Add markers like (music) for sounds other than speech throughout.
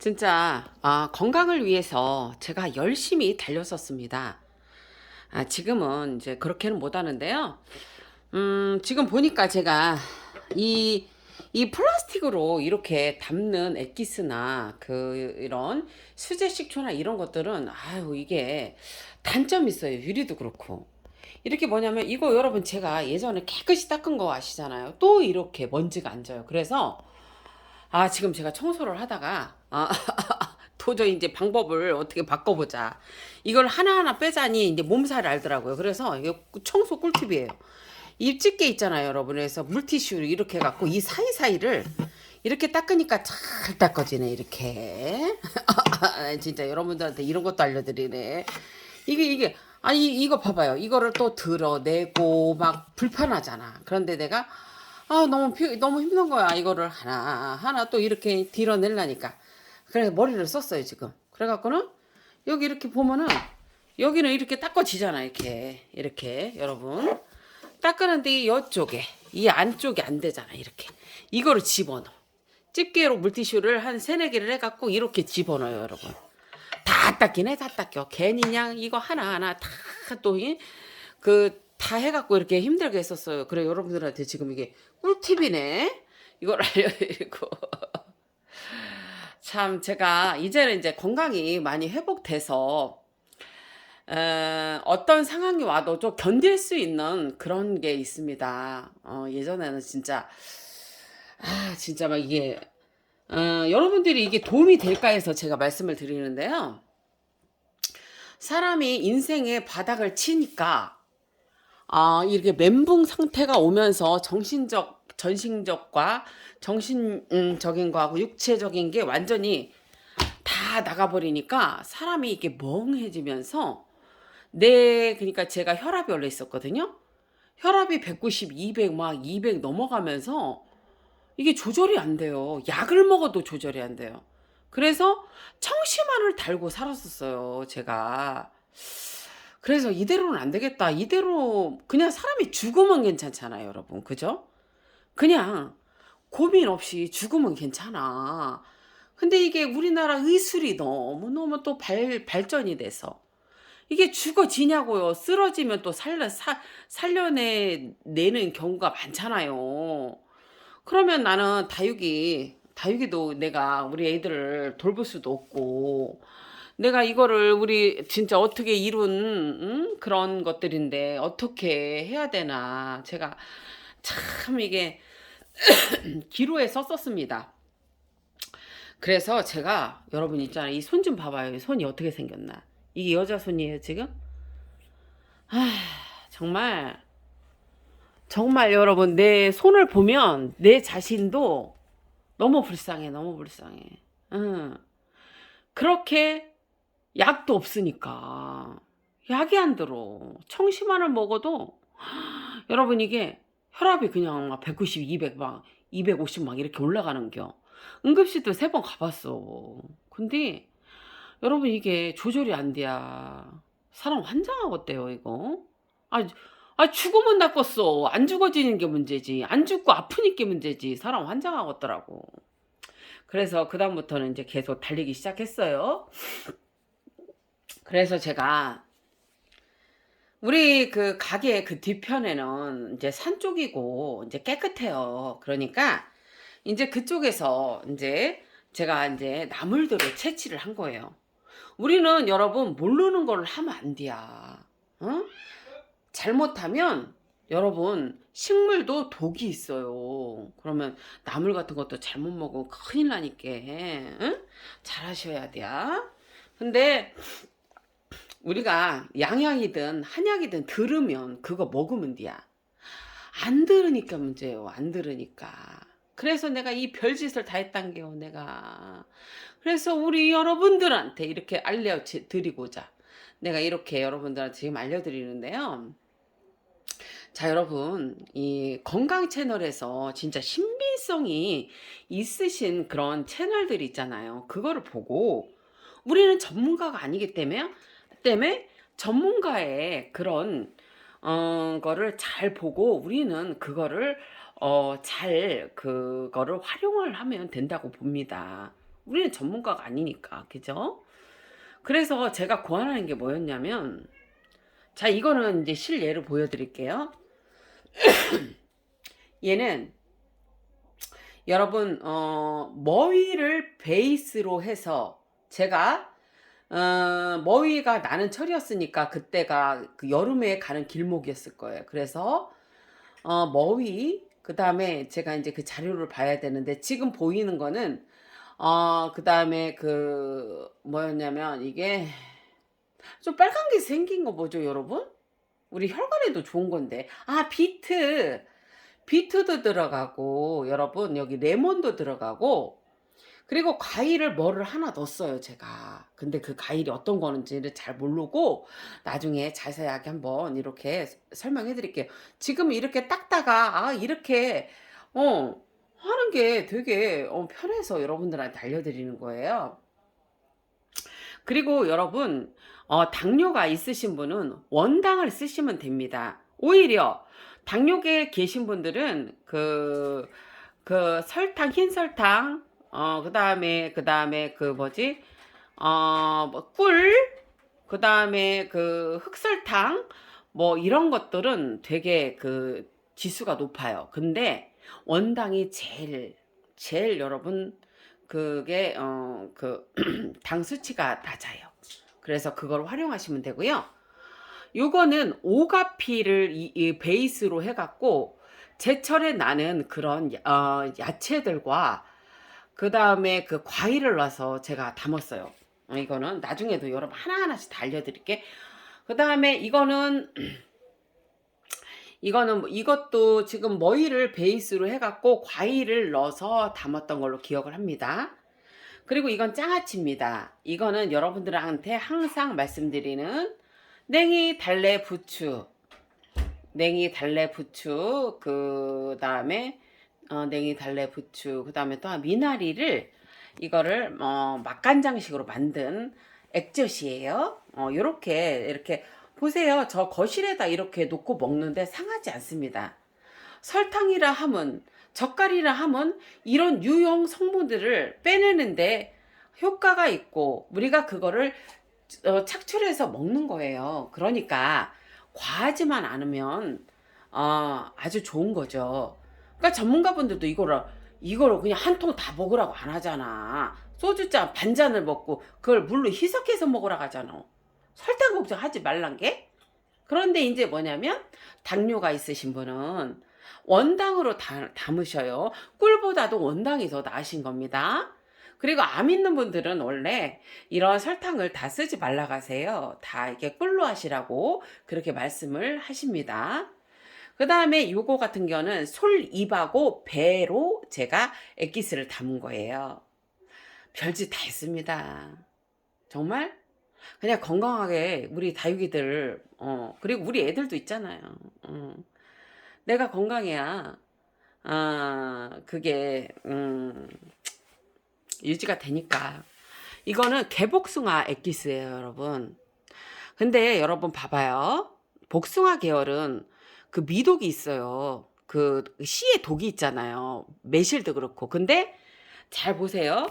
진짜 아, 건강을 위해서 제가 열심히 달렸었습니다. 아, 지금은 이제 그렇게는 못 하는데요. 음, 지금 보니까 제가 이, 이 플라스틱으로 이렇게 담는 엑기스나 그 이런 수제 식초나 이런 것들은 아유 이게 단점이 있어요. 유리도 그렇고. 이렇게 뭐냐면 이거 여러분 제가 예전에 깨끗이 닦은 거 아시잖아요. 또 이렇게 먼지가 앉아요. 그래서 아, 지금 제가 청소를 하다가, 아, (laughs) 도저히 이제 방법을 어떻게 바꿔보자. 이걸 하나하나 빼자니 이제 몸살을 알더라고요. 그래서 이거 청소 꿀팁이에요. 입집게 있잖아요, 여러분. 그래서 물티슈를 이렇게 해갖고 이 사이사이를 이렇게 닦으니까 잘 닦아지네, 이렇게. (laughs) 진짜 여러분들한테 이런 것도 알려드리네. 이게, 이게, 아니, 이거 봐봐요. 이거를 또 드러내고 막 불편하잖아. 그런데 내가 아, 너무 피, 너무 힘든 거야. 이거를 하나, 하나 또 이렇게 뒤러내려니까. 그래서 머리를 썼어요, 지금. 그래갖고는, 여기 이렇게 보면은, 여기는 이렇게 닦아지잖아, 이렇게. 이렇게, 여러분. 닦았는데, 이 이쪽에, 이 안쪽이 안 되잖아, 이렇게. 이거를 집어넣어. 집게로 물티슈를 한 세네 개를 해갖고, 이렇게 집어넣어요, 여러분. 다 닦이네, 다 닦여. 괜히 그냥 이거 하나하나 다 또, 이- 그, 다 해갖고 이렇게 힘들게 했었어요. 그래, 여러분들한테 지금 이게 꿀팁이네. 이걸 알려드리고. (laughs) 참, 제가 이제는 이제 건강이 많이 회복돼서, 에, 어떤 상황이 와도 좀 견딜 수 있는 그런 게 있습니다. 어, 예전에는 진짜, 아, 진짜 막 이게, 어, 여러분들이 이게 도움이 될까 해서 제가 말씀을 드리는데요. 사람이 인생의 바닥을 치니까, 아, 이렇게 멘붕 상태가 오면서 정신적, 전신적과 정신적인 거하고 육체적인 게 완전히 다 나가버리니까 사람이 이게 멍해지면서 내, 그러니까 제가 혈압이 원래 있었거든요? 혈압이 190, 200, 막 200 넘어가면서 이게 조절이 안 돼요. 약을 먹어도 조절이 안 돼요. 그래서 청심환을 달고 살았었어요, 제가. 그래서 이대로는 안 되겠다. 이대로 그냥 사람이 죽으면 괜찮잖아요, 여러분. 그죠? 그냥 고민 없이 죽으면 괜찮아. 근데 이게 우리나라 의술이 너무너무 또 발, 발전이 돼서 이게 죽어지냐고요. 쓰러지면 또 살려, 사, 살려내, 내는 경우가 많잖아요. 그러면 나는 다육이, 다육이도 내가 우리 애들을 돌볼 수도 없고, 내가 이거를 우리 진짜 어떻게 이룬 음? 그런 것들인데 어떻게 해야 되나 제가 참 이게 (clears throat) 기로에 썼었습니다. 그래서 제가 여러분 있잖아요. 이 손 좀 봐봐요. 이 손이 어떻게 생겼나. 이게 여자 손이에요, 지금? 아, 정말 정말 여러분 내 손을 보면 내 자신도 너무 불쌍해. 너무 불쌍해. 응. 그렇게 약도 없으니까 약이 안 들어. 청심환을 먹어도 (gasps) 여러분 이게 혈압이 그냥 막 190, 200, 막 250 막 이렇게 올라가는 겨. 응급실도 세 번 가봤어. 근데 여러분 이게 조절이 안 돼야 사람 환장하겠대요 이거. 아, 아 죽으면 낫겠어. 안 죽어지는 게 문제지. 안 죽고 아프니까 게 문제지. 사람 환장하겠더라고. 그래서 그다음부터는 이제 계속 달리기 시작했어요. 그래서 제가 우리 그 가게 그 뒤편에는 이제 산 쪽이고 이제 깨끗해요. 그러니까 이제 그쪽에서 이제 제가 이제 나물들을 채취를 한 거예요. 우리는 여러분 모르는 걸 하면 안 돼야. 어? 잘못하면 여러분 식물도 독이 있어요. 그러면 나물 같은 것도 잘못 먹으면 큰일 나니까 응? 잘 하셔야 돼요. 근데 우리가 양약이든 한약이든 들으면 그거 먹으면 돼야. 안 들으니까 문제예요. 안 들으니까. 그래서 내가 이 별짓을 다 했단 게요, 내가. 그래서 우리 여러분들한테 이렇게 알려드리고자 내가 이렇게 여러분들한테 지금 알려드리는데요. 자, 여러분, 이 건강 채널에서 진짜 신빙성이 있으신 그런 채널들이 있잖아요. 그거를 보고 우리는 전문가가 아니기 때문에, 때문에 전문가의 그런, 어, 거를 잘 보고 우리는 그거를, 어, 잘, 그거를 활용을 하면 된다고 봅니다. 우리는 전문가가 아니니까. 그죠? 그래서 제가 고안하는 게 뭐였냐면 자, 이거는 이제 실예로 보여드릴게요. (clears throat) 얘는 여러분 어, 머위를 베이스로 해서 제가 어, 머위가 나는 철이었으니까 그때가 그 여름에 가는 길목이었을 거예요. 그래서 어, 머위 그 다음에 제가 이제 그 자료를 봐야 되는데 지금 보이는 거는 어, 그 다음에 그 뭐였냐면 이게 좀 빨간 게 생긴 거 뭐죠, 여러분? 우리 혈관에도 좋은 건데. 아, 비트. 비트도 들어가고, 여러분, 여기 레몬도 들어가고, 그리고 과일을 뭐를 하나 넣었어요, 제가. 근데 그 과일이 어떤 거는지를 잘 모르고, 나중에 자세하게 한번 이렇게 설명해 드릴게요. 지금 이렇게 닦다가, 아, 이렇게, 어, 하는 게 되게 어, 편해서 여러분들한테 알려드리는 거예요. 그리고 여러분, 어, 당뇨가 있으신 분은 원당을 쓰시면 됩니다. 오히려 당뇨계에 계신 분들은 그, 그 설탕, 흰 설탕, 어, 그 다음에, 그 다음에 그 뭐지, 어, 뭐 꿀, 그 다음에 그 흑설탕, 뭐 이런 것들은 되게 그 지수가 높아요. 근데 원당이 제일, 제일 여러분, 그게, 어, 그, (clears throat) 당 수치가 낮아요. 그래서 그걸 활용하시면 되고요. 요거는 오가피를 이, 이 베이스로 해갖고 제철에 나는 그런 어, 야채들과 그 다음에 그 과일을 넣어서 제가 담았어요. 어, 이거는 나중에도 여러분 하나하나씩 다 알려드릴게. 그 다음에 이거는 (clears throat) 이거는 뭐- 이것도 지금 머위를 베이스로 해갖고 과일을 넣어서 담았던 걸로 기억을 합니다. 그리고 이건 장아찌입니다. 이거는 여러분들한테 항상 말씀드리는 냉이, 달래, 부추. 냉이, 달래, 부추. 그 다음에 어, 냉이, 달래, 부추. 그 다음에 또 미나리를 이거를 어, 맛간장식으로 만든 액젓이에요. 어, 요렇게 이렇게 보세요. 저 거실에다 이렇게 놓고 먹는데 상하지 않습니다. 설탕이라 함은 젓갈이라 함은 이런 유용 성분들을 빼내는데 효과가 있고 우리가 그거를 어, 착출해서 먹는 거예요. 그러니까 과하지만 않으면 어, 아주 좋은 거죠. 그러니까 전문가분들도 이거를 이거를 그냥 한 통 다 먹으라고 안 하잖아. 소주잔 반잔을 먹고 그걸 물로 희석해서 먹으라고 하잖아. 설탕 걱정하지 말란 게. 그런데 이제 뭐냐면 당뇨가 있으신 분은 원당으로 다, 담으셔요. 꿀보다도 원당이 더 나으신 겁니다. 그리고 암 있는 분들은 원래 이런 설탕을 다 쓰지 말라 가세요. 다 이게 꿀로 하시라고 그렇게 말씀을 하십니다. 그 다음에 요거 같은 경우는 솔잎하고 배로 제가 액기스를 담은 거예요. 별짓 다 했습니다. 정말 그냥 건강하게 우리 다육이들 어 그리고 우리 애들도 있잖아요. 어. 내가 건강해야 아 그게 음 유지가 되니까 이거는 개복숭아 액기스예요, 여러분. 근데 여러분 봐봐요. 복숭아 계열은 그 미독이 있어요. 그 씨의 독이 있잖아요. 매실도 그렇고. 근데 잘 보세요.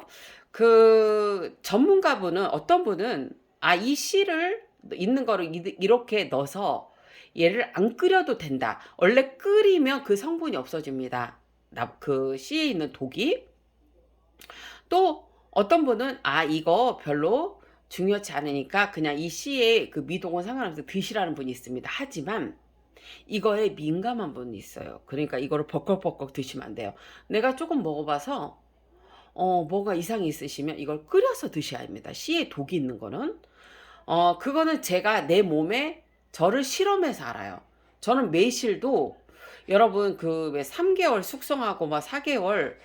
그 전문가분은 어떤 분은 아 이 씨를 있는 거를 이- 이렇게 넣어서 얘를 안 끓여도 된다. 원래 끓이면 그 성분이 없어집니다. 나- 그 씨에 있는 독이. 또 어떤 분은 아 이거 별로 중요치 않으니까 그냥 이 씨의 그 미동은 상관없이 드시라는 분이 있습니다. 하지만 이거에 민감한 분이 있어요. 그러니까 이거를 버컥버컥 드시면 안 돼요. 내가 조금 먹어봐서 어 뭐가 이상이 있으시면 이걸 끓여서 드셔야 합니다. 씨에 독이 있는 거는 어 그거는 제가 내 몸에 저를 실험해서 알아요. 저는 매실도 여러분 그 왜 3개월 숙성하고 막 4개월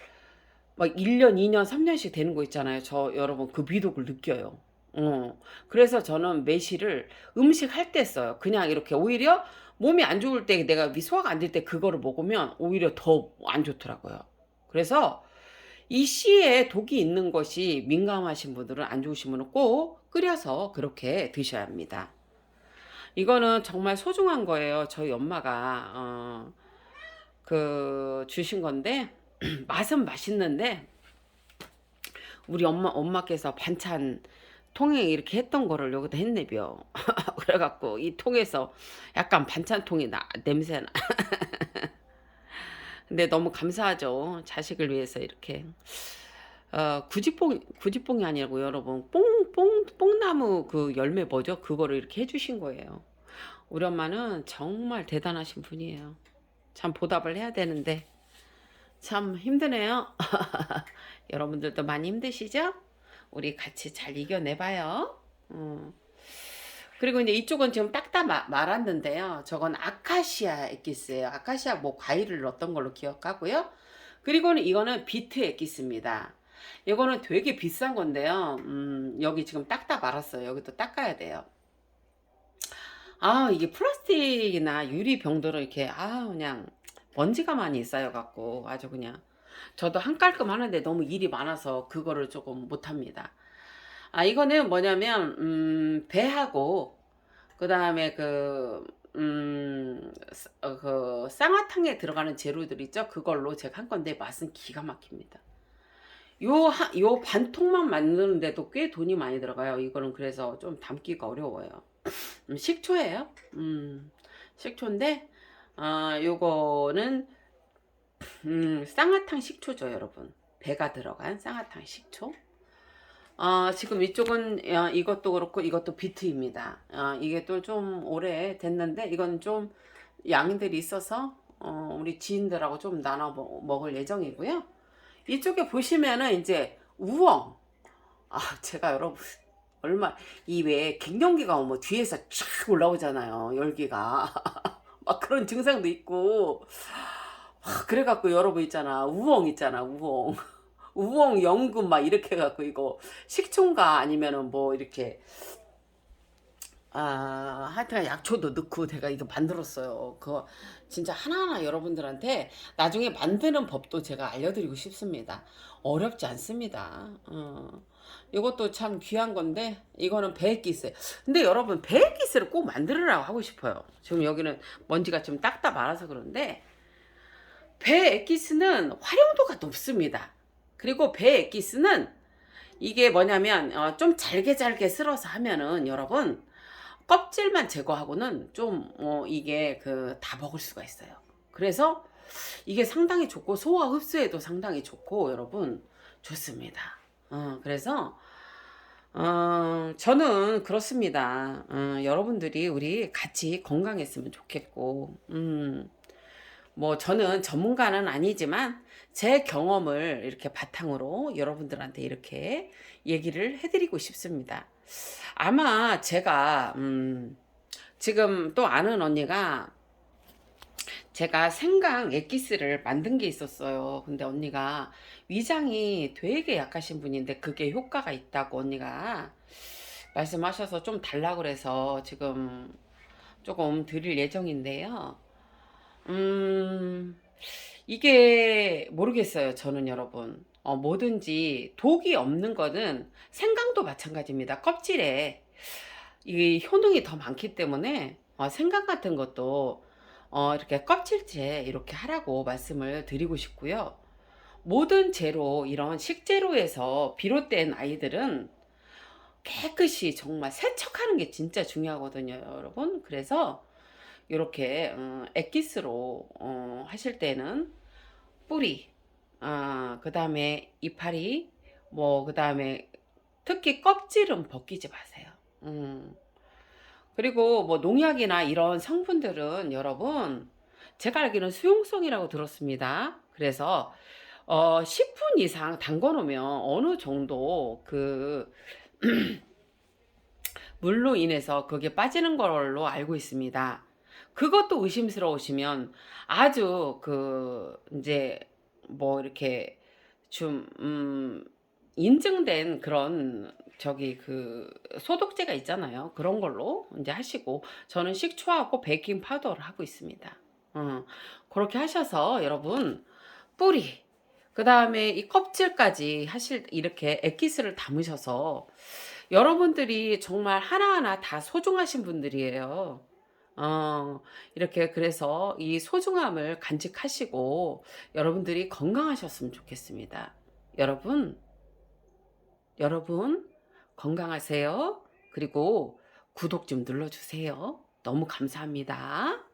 막 1년, 2년, 3년씩 되는 거 있잖아요. 저 여러분 그 미독을 느껴요. 어. 그래서 저는 매실을 음식 할 때 써요. 그냥 이렇게 오히려 몸이 안 좋을 때 내가 위 소화가 안 될 때 그거를 먹으면 오히려 더 안 좋더라고요. 그래서 이 씨에 독이 있는 것이 민감하신 분들은 안 좋으신 분은 꼭 끓여서 그렇게 드셔야 합니다. 이거는 정말 소중한 거예요. 저희 엄마가 어, 그 주신 건데 (clears throat) 맛은 맛있는데 우리 엄마 엄마께서 반찬 통에 이렇게 했던 거를 여기다 했네벼. (laughs) 그래갖고 이 통에서 약간 반찬통이 나 냄새나. (laughs) 근데 너무 감사하죠. 자식을 위해서 이렇게. 어, 구지뽕, 구지뽕이 아니고 여러분, 뽕, 뽕, 뽕나무 그 열매 뭐죠? 그거를 이렇게 해주신 거예요. 우리 엄마는 정말 대단하신 분이에요. 참 보답을 해야 되는데, 참 힘드네요. (laughs) 여러분들도 많이 힘드시죠? 우리 같이 잘 이겨내봐요. 음. 그리고 이제 이쪽은 지금 마- 말았는데요. 저건 아카시아 엑기스예요. 아카시아 뭐 과일을 넣었던 걸로 기억하고요. 그리고는 이거는 비트 엑기스입니다. 이거는 되게 비싼 건데요. 음, 여기 지금 딱다 말았어요. 여기도 닦아야 돼요. 아, 이게 플라스틱이나 유리 병들은 이렇게, 아, 그냥 먼지가 많이 쌓여갖고 아주 그냥 저도 한 깔끔 하는데 너무 일이 많아서 그거를 조금 못합니다. 아, 이거는 뭐냐면, 음, 배하고, 그 다음에 그, 음, 스- 어, 그, 쌍화탕에 들어가는 재료들 있죠? 그걸로 제가 한 건데 맛은 기가 막힙니다. 요, 하, 요 반통만 만드는데도 꽤 돈이 많이 들어가요. 이거는 그래서 좀 담기가 어려워요. 음, 식초예요. 음, 식초인데, 아, 요거는, 음, 쌍화탕 식초죠, 여러분. 배가 들어간 쌍화탕 식초. 아, 지금 이쪽은 어, 이것도 그렇고 이것도 비트입니다. 아, 이게 또 좀 오래 됐는데 이건 좀 양들이 있어서 어, 우리 지인들하고 좀 나눠 먹- 먹을 예정이고요. 이쪽에 보시면은 이제 우엉. 아, 제가 여러분 얼마 이 외에 갱년기가 오면 뒤에서 쫙 올라오잖아요. 열기가. (laughs) 막 그런 증상도 있고. 와, 그래갖고 여러분 있잖아. 우엉 있잖아. 우엉. (laughs) 우엉 연금 막 이렇게 해갖고 이거 식초인가 아니면은 뭐 이렇게 아 하여튼 약초도 넣고 제가 이거 만들었어요. 그거 진짜 하나하나 여러분들한테 나중에 만드는 법도 제가 알려드리고 싶습니다. 어렵지 않습니다. 어. 이것도 참 귀한 건데 이거는 배액기스. 근데 여러분 배액기스를 꼭 만들으라고 하고 싶어요. 지금 여기는 먼지가 좀 딱딱 말아서 그런데 배액기스는 활용도가 높습니다. 그리고 배액기스는 이게 뭐냐면 어, 좀 잘게 잘게 쓸어서 하면은 여러분 껍질만 제거하고는 좀 어, 이게 그 다 먹을 수가 있어요. 그래서 이게 상당히 좋고 소화 흡수에도 상당히 좋고 여러분 좋습니다. 어, 그래서 어, 저는 그렇습니다. 어, 여러분들이 우리 같이 건강했으면 좋겠고, 음, 뭐 저는 전문가는 아니지만 제 경험을 이렇게 바탕으로 여러분들한테 이렇게 얘기를 해드리고 싶습니다. 아마 제가 음, 지금 또 아는 언니가 제가 생강 엑기스를 만든 게 있었어요. 근데 언니가 위장이 되게 약하신 분인데 그게 효과가 있다고 언니가 말씀하셔서 좀 달라고 그래서 지금 조금 드릴 예정인데요. 음, 이게 모르겠어요. 저는 여러분. 어, 뭐든지 독이 없는 거는 생강도 마찬가지입니다. 껍질에 이 효능이 더 많기 때문에 어, 생강 같은 것도 어, 이렇게 껍질째 이렇게 하라고 말씀을 드리고 싶고요. 모든 재료, 이런 식재료에서 비롯된 아이들은 깨끗이 정말 세척하는 게 진짜 중요하거든요, 여러분. 그래서 이렇게 어, 엑기스로 어, 하실 때는 뿌리, 아, 그 다음에 이파리, 뭐, 그 다음에 특히 껍질은 벗기지 마세요. 음. 그리고 뭐 농약이나 이런 성분들은 여러분, 제가 알기로는 수용성이라고 들었습니다. 그래서 어, 10분 이상 담궈 놓으면 어느 정도 그 (clears throat) 물로 인해서 그게 빠지는 걸로 알고 있습니다. 그것도 의심스러우시면 아주 그 이제 뭐 이렇게 좀 음, 인증된 그런 저기 그 소독제가 있잖아요. 그런 걸로 이제 하시고 저는 식초하고 베이킹 파우더를 하고 있습니다. 어, 그렇게 하셔서 여러분 뿌리 그 다음에 이 껍질까지 하실 이렇게 엑기스를 담으셔서 여러분들이 정말 하나하나 다 소중하신 분들이에요. 어, 이렇게 그래서 이 소중함을 간직하시고 여러분들이 건강하셨으면 좋겠습니다. 여러분, 여러분 건강하세요. 그리고 구독 좀 눌러주세요. 너무 감사합니다.